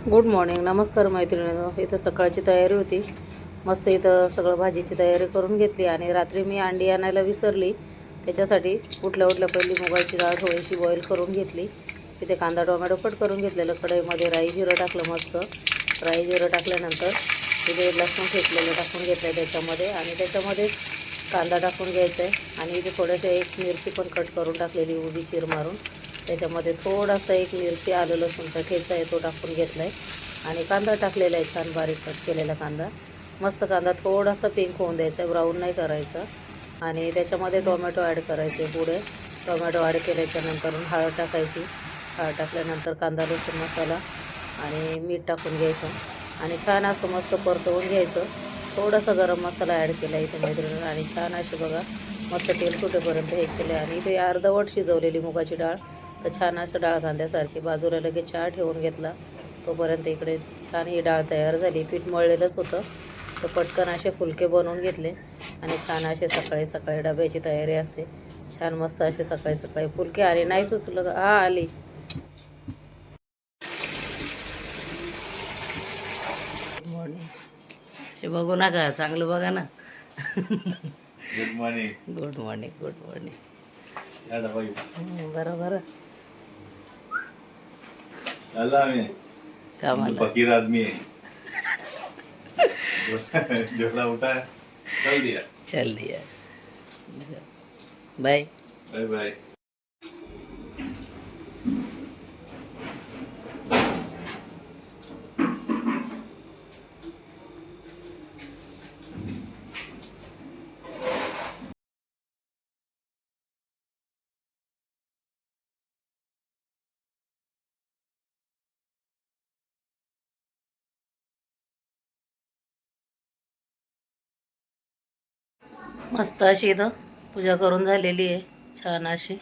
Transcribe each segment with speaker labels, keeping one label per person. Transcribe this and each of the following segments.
Speaker 1: Good morning नमस्कार मैत्रिणीनं. इथं सकाळची तयारी होती. मस्त इथं सगळं भाजीची तयारी करून घेतली आणि रात्री मी अंडी आणायला विसरली. त्याच्यासाठी कुठल्या उठल्या पहिली मुगाची डाळ थोडीशी बॉईल करून घेतली. तिथे कांदा टोमॅटो कट करून घेतलेलं. कढईमध्ये राई जिरं टाकलं मस्त. राई जिरं टाकल्यानंतर तिथे लसूण फेकलेलं टाकून घेतलं त्याच्यामध्ये आणि त्याच्यामध्ये कांदा टाकून घ्यायचा आहे आणि इथे थोडंसं एक मिरची पण कट करून टाकलेली उभी चीर मारून. त्याच्यामध्ये थोडासा एक मिरची आलं लसूणचा ठेचा आहे तो टाकून घेतला आहे आणि कांदा टाकलेला आहे छान बारीक कट केलेला कांदा. मस्त कांदा थोडासा पिंक होऊन द्यायचा आहे ब्राऊन नाही करायचा. आणि त्याच्यामध्ये टोमॅटो ॲड करायचे पुढे. टोमॅटो ॲड केल्याच्यानंतर हळद टाकायची. हळद टाकल्यानंतर कांदा लसूण मसाला आणि मीठ टाकून घ्यायचं. आणि छान असं मस्त परतवून घ्यायचं. थोडासा गरम मसाला ॲड केला इथे मैत्रिणीनं. आणि छान असे बघा मस्त तेल सुटेपर्यंत हे केले आणि इथे अर्धवट शिजवलेली मुगाची डाळ. तर छान असं डाळ कांद्यासारखी बाजूला लगेच चहा ठेवून घेतला. तोपर्यंत इकडे छान ही डाळ तयार झाली. पीठ मळलेलंच होतं. तर पटकन असे फुलके बनवून घेतले. आणि छान असे सकाळी सकाळी डब्याची तयारी असते. छान मस्त असे सकाळी सकाळी फुलके आले. नाही सुचलं का? हा आली. असे बघू नका. चांगलं बघा ना.
Speaker 2: Good morning
Speaker 1: good morning good morning बरं बरं.
Speaker 2: चला आम्ही
Speaker 1: कामाला
Speaker 2: फकीर आदमी है उठा चल दिया
Speaker 1: चल दिया बाय
Speaker 2: बाय बाय
Speaker 1: मस्त अशी इथं पूजा करून झालेली आहे. छान अशी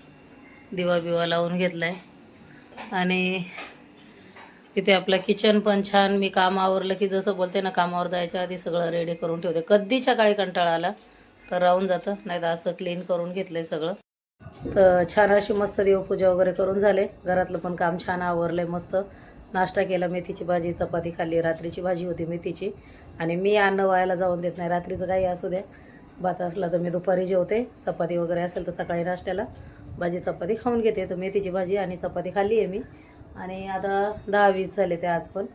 Speaker 1: दिवा बिवा लावून घेतला आहे आणि तिथे आपलं किचन पण छान. मी काम आवरलं की जसं बोलते ना कामावर जायच्या आधी सगळं रेडी करून ठेवते. कधीच्या काळी कंटाळा आला तर राहून जातं. नाही तर असं क्लीन करून घेतलं आहे सगळं. तर छान अशी मस्त देवपूजा वगैरे करून झाले. घरातलं पण काम छान आवरलं आहे मस्त. नाश्ता केला मेथीची भाजी चपाती खाल्ली रात्रीची भाजी होती मेथीची. आणि मी अन्न व्हायला जाऊन देत नाही. रात्रीचं काही असू द्या. भात असला तर मी दुपारी जेवते. चपाती वगैरे असेल तर सकाळी नाश्त्याला. भाजी चपाती खाऊन घेते. तर मेथीची भाजी आणि चपाती खाल्ली आहे मी. आणि आता दहा वीस झाले ते आज पण.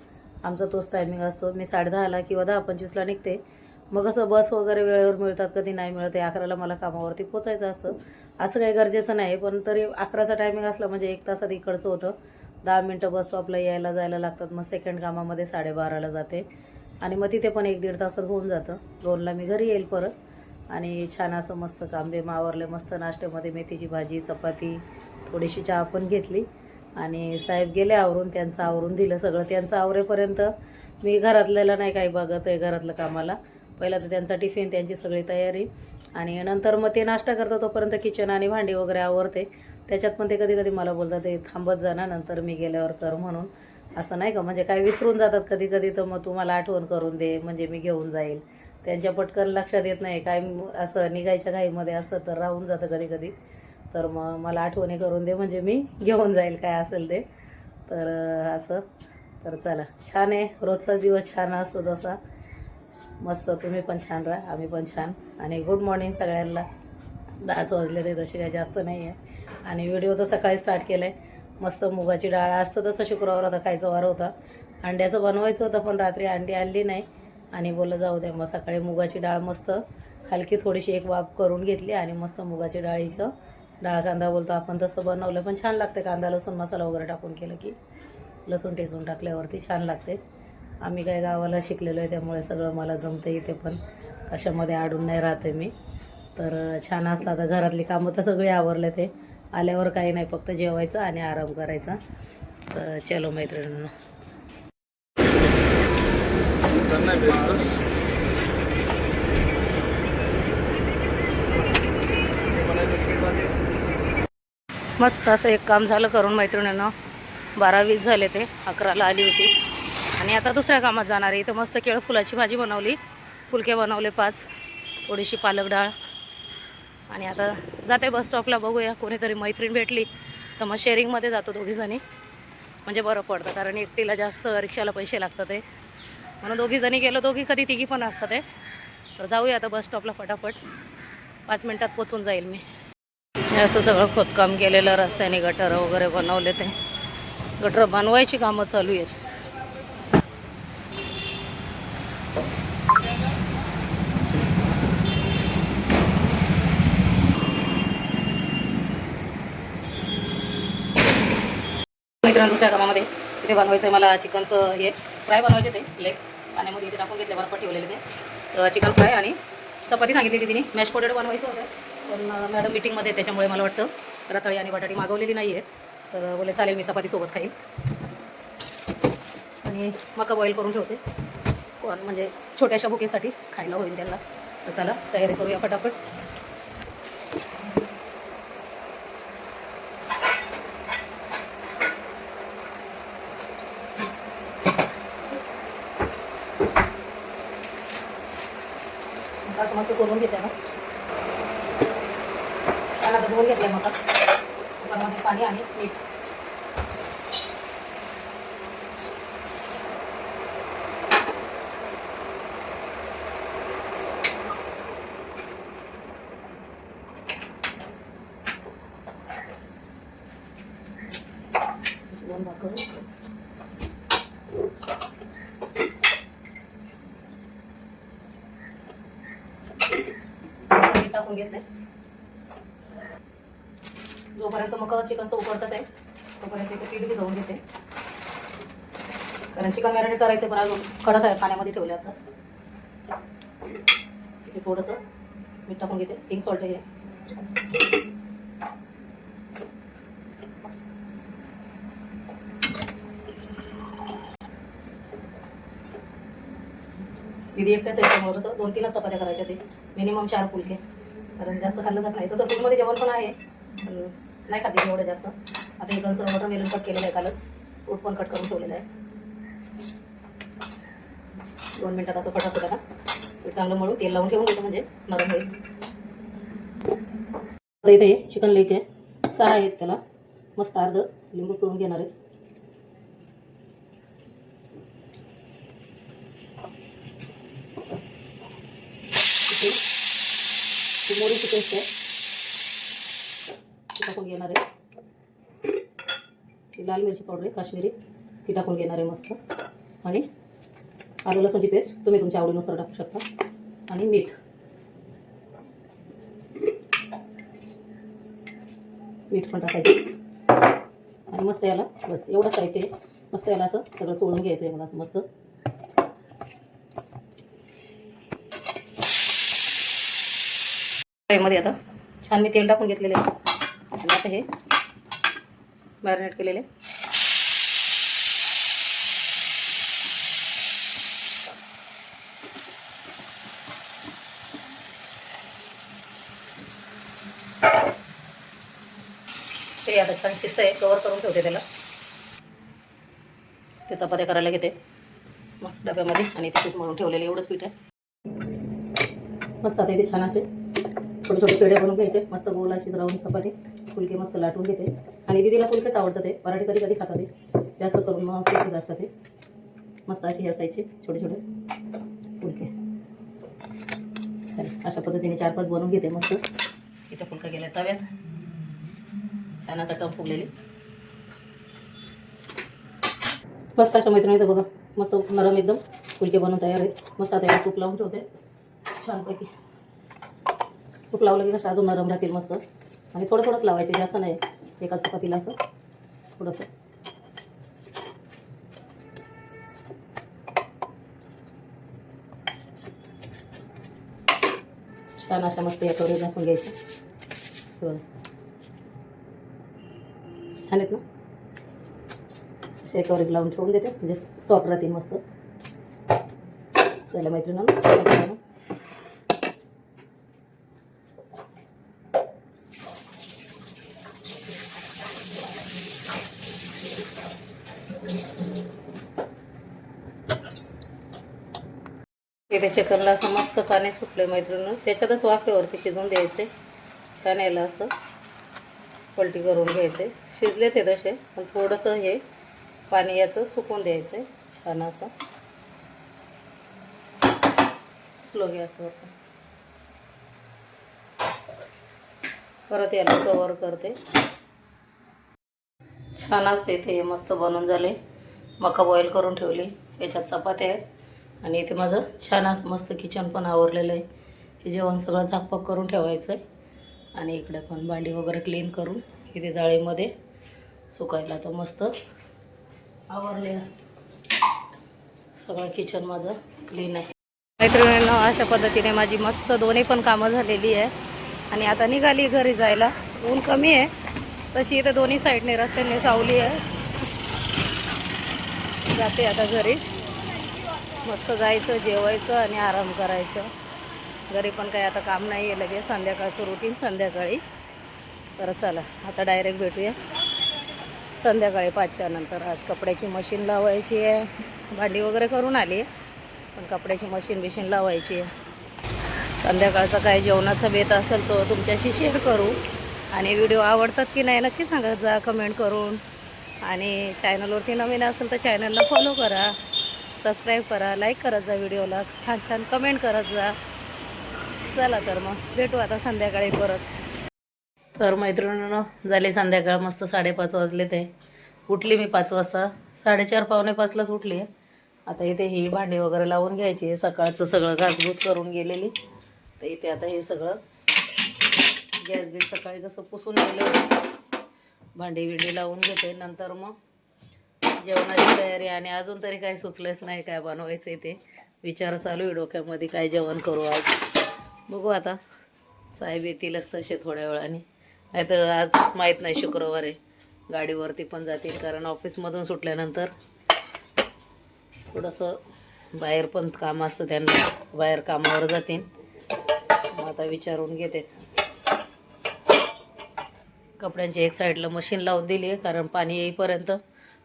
Speaker 1: आमचा तोच टायमिंग असतो. मी साडेदहाला किंवा दहा पंचवीसला निघते. मग असं बस वगैरे वेळेवर मिळतात कधी नाही मिळत आहे अकराला मला कामावरती पोचायचं असतं. असं काही गरजेचं नाही पण तरी अकराचा टायमिंग असला म्हणजे एक तासात इकडचं होतं. दहा मिनटं बस स्टॉपला यायला जायला लागतात. मग सेकंड कामामध्ये साडेबाराला जाते. आणि मग तिथे पण एक दीड तासात होऊन जातं. दोनला मी घरी येईल परत. आणि छान असं मस्त कांबे मावरले मस्त नाश्त्यामध्ये मेथीची भाजी चपाती थोडीशी चहा पण घेतली. आणि साहेब गेले आवरून त्यांचं आवरून दिलं सगळं. त्यांचं आवरेपर्यंत मी घरातल्याला नाही काही बघत आहे घरातलं कामाला. पहिला तर त्यांचा टिफिन त्यांची सगळी तयारी. आणि नंतर मग ते नाश्ता करतात तोपर्यंत किचन आणि भांडी वगैरे आवरते. त्याच्यात पण ते कधी कधी मला बोलतात ते थांबत जा ना नंतर मी गेल्यावर कर म्हणून. असं नाही का? म्हणजे काय विसरून जातात कधी कधी तर मग तू मला आठवण करून दे म्हणजे मी घेऊन जाईल. त्यांच्या पटकन लक्षात येत नाही. काय असं निघायच्या घाईमध्ये असतं तर राहून जातं कधी कधी. तर मग मला आठवणी करून दे म्हणजे मी घेऊन जाईल काय असेल ते. तर असं. तर चला छान आहे. रोजचा दिवस छान असतो तसा. मस्त तुम्ही पण छान राहा आम्ही पण छान. आणि गुड मॉर्निंग सगळ्यांना. दहाच वाजले ते तसे काही जास्त नाही आहे आणि व्हिडिओ तर सकाळी स्टार्ट केला आहे मस्त मुगाची डाळ असतं तसं शुक्रवार होता खायचा वार होता. अंड्याचं बनवायचं होतं पण रात्री अंडी आणली नाही. आणि बोललं जाऊ द्या मग सकाळी मुगाची डाळ मस्त हलकी थोडीशी एक वाफ करून घेतली आणि मस्त मुगाची डाळीचं डाळ कांदा बोलतो आपण तसं बनवलं पण छान लागते कांदा लसूण मसाला वगैरे टाकून केलं की. लसूण ठेचून टाकल्यावरती छान लागते. आम्ही काय गावाला शिकलेलो आहे त्यामुळे सगळं मला जमतं इथे पण कशामध्ये अडून नाही राहते मी. तर छान असतं आता घरातली कामं तर सगळी आवरले ते. आल्यावर काही नाही फक्त जेवायचं आणि आराम करायचा. तर चलो मैत्रिणींना. मस्त असं एक काम झालं करून मैत्रिणीनं. बारा वीस झाले ते अकराला आली होती. आणि आता दुसऱ्या कामात जाणार आहे. इथं मस्त केळ फुलाची भाजी बनवली. फुलके बनवले पाच थोडीशी पालक डाळ. आणि आता जाते बस स्टॉपला बघूया कोणीतरी मैत्रीण भेटली. तर मग शेअरिंगमध्ये जातो दोघीजणी. म्हणजे बरं पडतं कारण एकटीला जास्त रिक्षाला पैसे लागतात ते. म्हणून दोघी जणी गेलो दोघी कधी तिघी पण असतात ते तर जाऊया आता बस स्टॉपला फटाफट. पाच मिनटात पोचून जाईल मी. असं सगळं खोदकाम केलेलं रस्त्याने गटर वगैरे बनवले ते गटर बनवायची कामं चालू आहेत. मित्रांनो दुसऱ्या कामामध्ये इथे बनवायचं आहे मला चिकनचं हे. फ्राय बनवायचे ते लेग पाण्यामध्ये इथे टाकून घेतले बर्फात ठेवलेले ते तर चिकन फ्राय आणि चपाती सांगितली ती तिने. मॅश पोटॅटो बनवायचं होतं. पण मॅडम मीटिंगमध्ये त्याच्यामुळे मला वाटतं रताळी आणि बटाटी मागवलेली नाही आहेत तर बोले चालेल मी चपातीसोबत खाईल आणि मका बॉईल करून ठेवते. पण म्हणजे छोट्याशा बुकेसाठी खायला होईल त्यांना. तर चला तयारी करूया फटाफट. असं मस्त सोलून घेते ना. छान आता धुवून घेतलं मग कुकरमध्ये पाणी आणि मीठ दोन भाग करू मीठ टाकून घेतले जोपर्यंत मग चिकनचं उकडतात आहे तोपर्यंत इथे पीठ भिजवून घेते. कारण चिकन मॅरिनेट करायचं पण अजून कडक आहे पाण्यामध्ये ठेवले आता. इथे थोडंसं मीठ टाकून घेते. पिंक सॉल्ट हे. दीदी एकट्याच याच्यामुळे कसं दोन तीनच चपात्या करायच्या ते. मिनिमम चार फुलके. कारण जास्त खाल्लं जात नाही. तसं फूडमध्ये जेवण पण आहे पण नाही खाते एवढं जास्त. आता एक गंज वॉटर कट केलेलं आहे कालच. फ्रूट पण कट करून ठेवलेलं आहे. दोन मिनटात असं फटाफट त्याला पीठ चांगलं मळू तेल लावून ठेवून घेतो म्हणजे नरम होईल. इथे चिकन लेक आहे सहा आहेत त्याला. मस्त अर्ध लिंबू पिळून घेणार आहे इथे ती मोरीची पेस्ट आहे. ती टाकून घेणार आहे. ती लाल मिरची पावडर आहे काश्मीरी. ती टाकून घेणार आहे मस्त. आणि आलू लसूणची पेस्ट. तुम्ही तुमच्या आवडीनुसार टाकू शकता. आणि मीठ. मीठ पण टाकायचं. आणि मस्त याला बस एवढं साहित्य मस्त याला असं सगळं चोळून घ्यायचं आहे मला असं मस्त. मध्ये आता. छान मी तेल टाकून घेतलेले. आणि आता हे. मॅरिनेट केलेले. ते आता छान शिस्त आहे कवर करून ठेवते त्याला. ते चपात्या करायला घेते. मस्त डब्यामध्ये. आणि ते पीठ म्हणून ठेवलेलं. एवढंच पीठ आहे. मस्त आता इथे छान असे छोटे छोटे पेढे बनवून घ्यायचे. मस्त गोल अशी राहून चपाती. फुलके मस्त लाटून घेते. आणि दिदीला फुलकेच आवडतात ते. पराठे कधी कधी खातात ते. जास्त करून मग फुलकेच असतात ते. मस्त अशी असायचे छोटे छोटे फुलके. चालेल अशा पद्धतीने चार पाच बनवून घेते मस्त. इथं फुलका गेल्या तव्यात. छान असा टप फुगलेली. मस्त अशा मैत्रिणी इथं बघा. मस्त नरम एकदम फुलके बनवून तयार आहेत. मस्त आता तूप लावून ठेवते. छानपैकी. तूप लावलं की कसं अजून नरम राहतील मस्त. आणि थोडं थोडंच लावायचे जास्त नाही. एका चपातीला असं. थोडंसं. छान अशा मस्त याच्यावर घासून घ्यायचं. छान आहेत ना? शेकावर लावून ठेवून देते. म्हणजे सॉफ्ट राहतील मस्त. चला मैत्रिणींनो इथे चिकनला असं मस्त पाणी सुटलं मैत्रिणी त्याच्यातच वाफेवरती शिजवून द्यायचे. छान यायला असं. पलटी करून घ्यायचे. शिजले ते तसे पण थोडंसं हे पाणी याचं सुकून द्यायचं. आहे छान असं. स्लो गॅसवर परत याला कवर करते. छान असं इथे मस्त बनून झाले. मका बॉईल करून ठेवली. याच्यात चपात्या आहेत. आणि इथे माझं छान असं मस्त किचन पण आवरलेलं आहे. हे जेवण सगळं झाकपाक करून ठेवायचं आहे आणि इकडे पण भांडी वगैरे क्लीन करून इथे जाळीमध्ये सुकायला तर मस्त आवरले सगळं किचन माझं क्लीन आहे. मैत्रिणींना अशा पद्धतीने माझी मस्त दोन्ही पण कामं झालेली आहे. आणि आता निघाली घरी जायला. ऊन कमी आहे. तशी इथे दोन्ही साईडने रस्त्याने सावली आहे. जाते आता घरी. मस्त जायचं जेवायचं आणि आराम करायचं. घरी पण काही आता काम नाही आहे लगेच संध्याकाळचं रुटीन संध्याकाळी. तर चला आता डायरेक्ट भेटूया. संध्याकाळी पाचच्या नंतर. आज कपड्याची मशीन लावायची आहे. भांडी वगैरे करून आली आहे पण कपड्याची मशीन बिशीन लावायची आहे. संध्याकाळचा काय जेवणाचा बेत असेल तो तुमच्याशी शेअर करू. आणि व्हिडिओ आवडतात की नाही नक्की सांगत जा कमेंट करून. आणि चॅनलवरती नवीन असेल तर चॅनलला फॉलो करा. सबस्क्राईब करा लाईक करत जा व्हिडिओला छान छान कमेंट करत जा. चला तर मग भेटू आता संध्याकाळी परत. तर मैत्रिणीनं झाले संध्याकाळ मस्त साडेपाच वाजले ते. उठली मी पाच वाजता. साडेचार पावणे पाचलाच उठली. आता इथे ही भांडी वगैरे लावून घ्यायची सकाळचं सगळं घासघूस करून गेलेली. तर इथे आता हे सगळं गॅस बीस सकाळी कसं पुसून गेलं भांडे भांडी बिंडी लावून घेते. नंतर मग जेवणाची तयारी आणि अजून तरी काही सुचलंच नाही काय बनवायचं आहे ते. विचार चालू आहे डोक्यामध्ये काय जेवण करू आज. बघू आता. साहेब येतीलच तसे थोड्या वेळाने. नाही तर आज माहीत नाही शुक्रवार आहे. गाडीवरती पण जातील कारण ऑफिसमधून सुटल्यानंतर थोडंसं बाहेर पण काम असतं त्यांना. बाहेर कामावर जातील. मग आता विचारून घेते. कपड्यांची एक साईडला मशीन लावून दिली आहे कारण पाणी येईपर्यंत.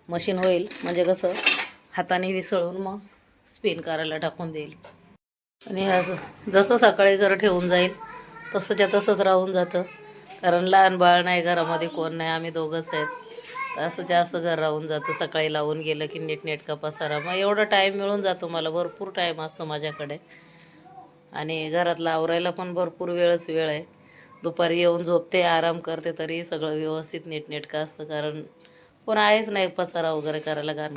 Speaker 1: मशीन होईल. म्हणजे कसं हाताने विसळून मग स्पिन करायला टाकून देईल. आणि असं जसं सकाळी घर ठेवून जाईल तसंच्या तसंच राहून जातं. कारण लहान बाळ नाही घरामध्ये कोण नाही आम्ही दोघंच आहेत. असं जास्त घर राहून जातं. सकाळी लावून गेलं की नीटनेटका पसारा मग एवढा टाईम मिळून जातो मला. भरपूर टाईम असतो माझ्याकडे. आणि घरात आवरायला पण भरपूर वेळच वेळ आहे. दुपारी येऊन झोपते आराम करते तरी सगळं व्यवस्थित नीटनेटकं असतं. कारण कोण आहेच नाही पसारा वगैरे करायला घाण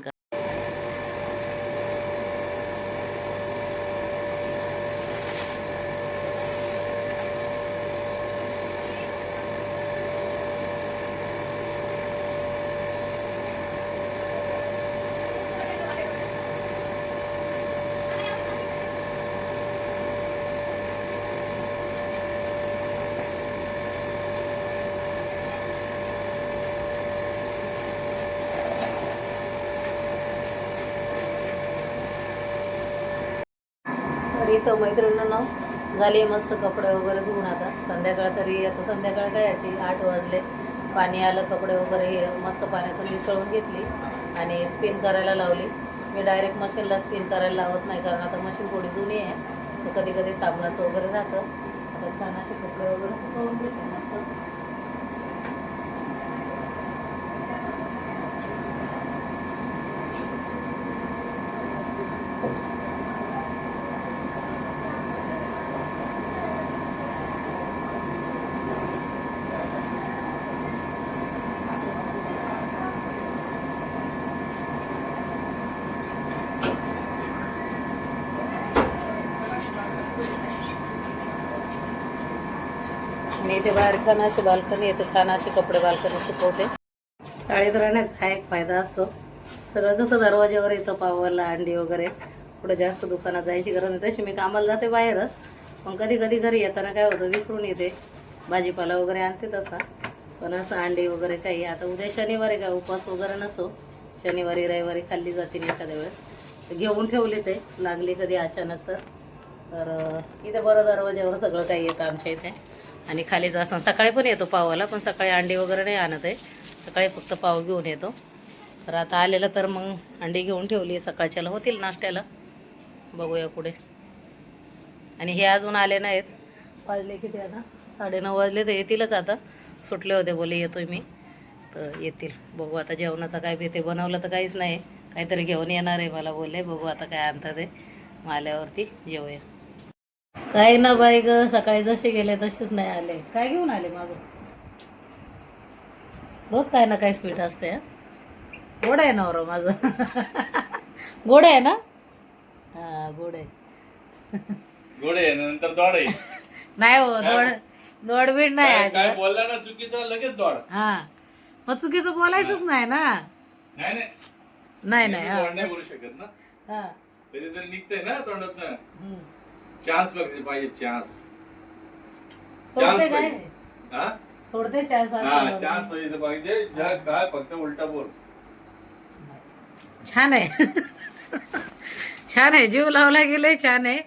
Speaker 1: तर इथं मैत्रिणींनो झाली मस्त कपडे वगैरे धुवून आता. संध्याकाळ तरी आता संध्याकाळ काय याची? आठ वाजले. पाणी आलं कपडे वगैरे हे मस्त पाण्यातून मिसळून घेतली आणि स्पिन करायला लावली. मी डायरेक्ट मशीनला स्पिन करायला लावत नाही कारण आता मशीन थोडी जुनी आहे. तर कधी कधी साबणाचं वगैरे राहतं. आता छान असे कपडे वगैरे सुकवून घेते मस्त आणि इथे बाहेर छान अशी बाल्कनी येते छान असे कपडे बाल्कनी सुकवते. शाळेत राहण्याचा हा एक फायदा असतो. सगळं कसं दरवाज्यावर येतं पावाला अंडी वगैरे पुढे जास्त दुकानात जायची गरज नाही. तशी मी कामाला जाते बाहेरच. पण कधी कधी घरी येताना काय होतं विसरून येते. भाजीपाला वगैरे आणते तसा. पण असं अंडी वगैरे काही आता उद्या शनिवारी काय उपवास वगैरे नसतो. शनिवारी रविवारी खाल्ली जाते एखाद्या वेळेस. घेऊन ठेवले ते लागली कधी अचानक तर. तर इथे बरं दरवाज्यावर सगळं काही येतं आमच्या इथे. आणि खाली जास्त सकाळी पण येतो पावाला पण सकाळी अंडी वगैरे नाही आणत आहे. सकाळी फक्त पाव घेऊन येतो. तर आता आलेलं तर मग अंडी घेऊन ठेवली सकाळच्याला होतील नाश्त्याला. बघूया पुढे. आणि हे अजून आले नाहीत. वाजले किती आता? साडेनऊ वाजले तर येतीलच आता. सुटले होते बोले येतोय मी. तर येतील. बघू आता जेवणाचा काय बी ते बनवलं तर काहीच नाही. काहीतरी घेऊन येणार आहे मला बोलले. बघू आता काय आणतात ते. मग आल्यावरती जेवूया. काही ना बाई ग सकाळी जसे गेले तसेच नाही आले. काय घेऊन आले मागं? रोज काय ना काय स्वीट असते हं? गोड आहे ना बरं माझं? गोड आहे ना? हा गोड आहे.
Speaker 2: गोडे आहे, नंतर दोड आहे.
Speaker 1: नाही हो दोड दोड बीड नाही
Speaker 2: काय-
Speaker 1: आज
Speaker 2: बोलला ना चुकीचं लगेच दोड.
Speaker 1: हा. मग चुकीचं बोलायचंच नाही ना?
Speaker 2: नाही नाही.
Speaker 1: नाही नाही
Speaker 2: मी
Speaker 1: हा.
Speaker 2: दोड नाही बोलू शकत ना.
Speaker 1: हा.
Speaker 2: कधीतरी निघतंय ना तोंडात
Speaker 1: हम्म.
Speaker 2: चान्स बघायचे पाहिजे चान्स.
Speaker 1: सोडते काय?
Speaker 2: पाहिजे. हा?
Speaker 1: सोडते चान्स
Speaker 2: हा चान्स पाहिजे पाहिजे. जग काय फक्त उलटा बोल.
Speaker 1: छान आहे. छान आहे. जीव लावला गेले छान आहे.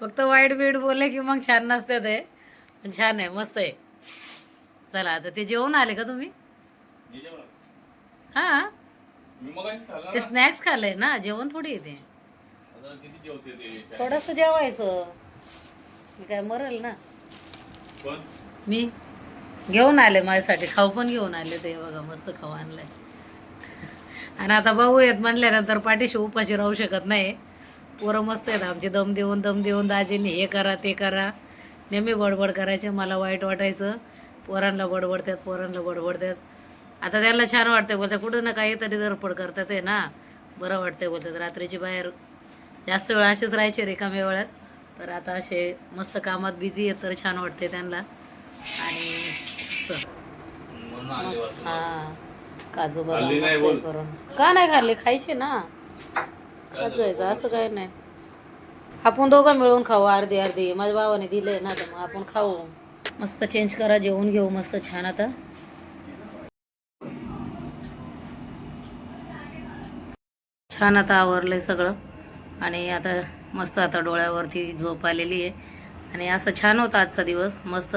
Speaker 1: फक्त वाईट बीट बोलले की मग छान नसते ते पण छान आहे मस्त आहे. चला आता ते जेवून आले का तुम्ही. हा? ते
Speaker 2: ना.
Speaker 1: स्नॅक्स खाल्लंय ना? जेवण थोडी येते. थोडस जेवायचं. मी काय मरेल ना? मी? घेऊन आले माझ्यासाठी. खाऊ पण घेऊन आले ते. बघा मस्त खाऊ आणलंय. आणि आता भाऊ येत म्हणल्यानंतर पाठीशी उपाशी राहू शकत नाही. पोरं मस्त आहेत आमचे. दम देऊन दम देऊन दाजीने हे करा ते करा. नेहमी बडबड करायचे. मला वाईट वाटायचं. पोरांना बडबडतात पोरांना बडबडतात. आता त्यांना छान वाटतं बोलतात. कुठं ना काहीतरी धडपड करतात आहे ना. बरं वाटतंय बोलतात. रात्रीची बाहेर. जास्त वेळ असेच राहायचे रिकाम्या वेळात. तर आता असे मस्त कामात बिझी आहेत तर छान वाटते त्यांना. आणि. हा. काजू बदाम. करून. का नाही खाल्ले? खायचे ना. खायचं असं काही नाही. आपण दोघं मिळून खाऊ अर्धी अर्धी. माझ्या भावाने दिले ना तर मग आपण खाऊ. मस्त चेंज करा जेवून घेऊ मस्त छान आता. छान आता आवरलंय सगळं. आणि आता मस्त आता डोळ्यावरती झोप आलेली आहे. आणि असं छान होता आजचा दिवस मस्त.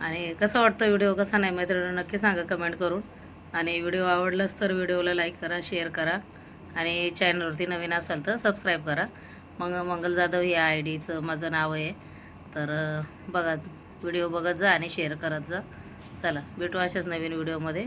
Speaker 1: आणि कसं वाटतं व्हिडिओ कसा नाही मैत्रिणी नक्की सांगा कमेंट करून. आणि व्हिडिओ आवडलाच तर व्हिडिओला लाईक करा शेअर करा. आणि चॅनलवरती नवीन असाल तर सबस्क्राईब करा. मग मंगल जाधव या आय डीचं माझं नाव आहे. तर बघा व्हिडिओ बघत जा आणि शेअर करत जा. चला भेटू अशाच नवीन व्हिडिओमध्ये.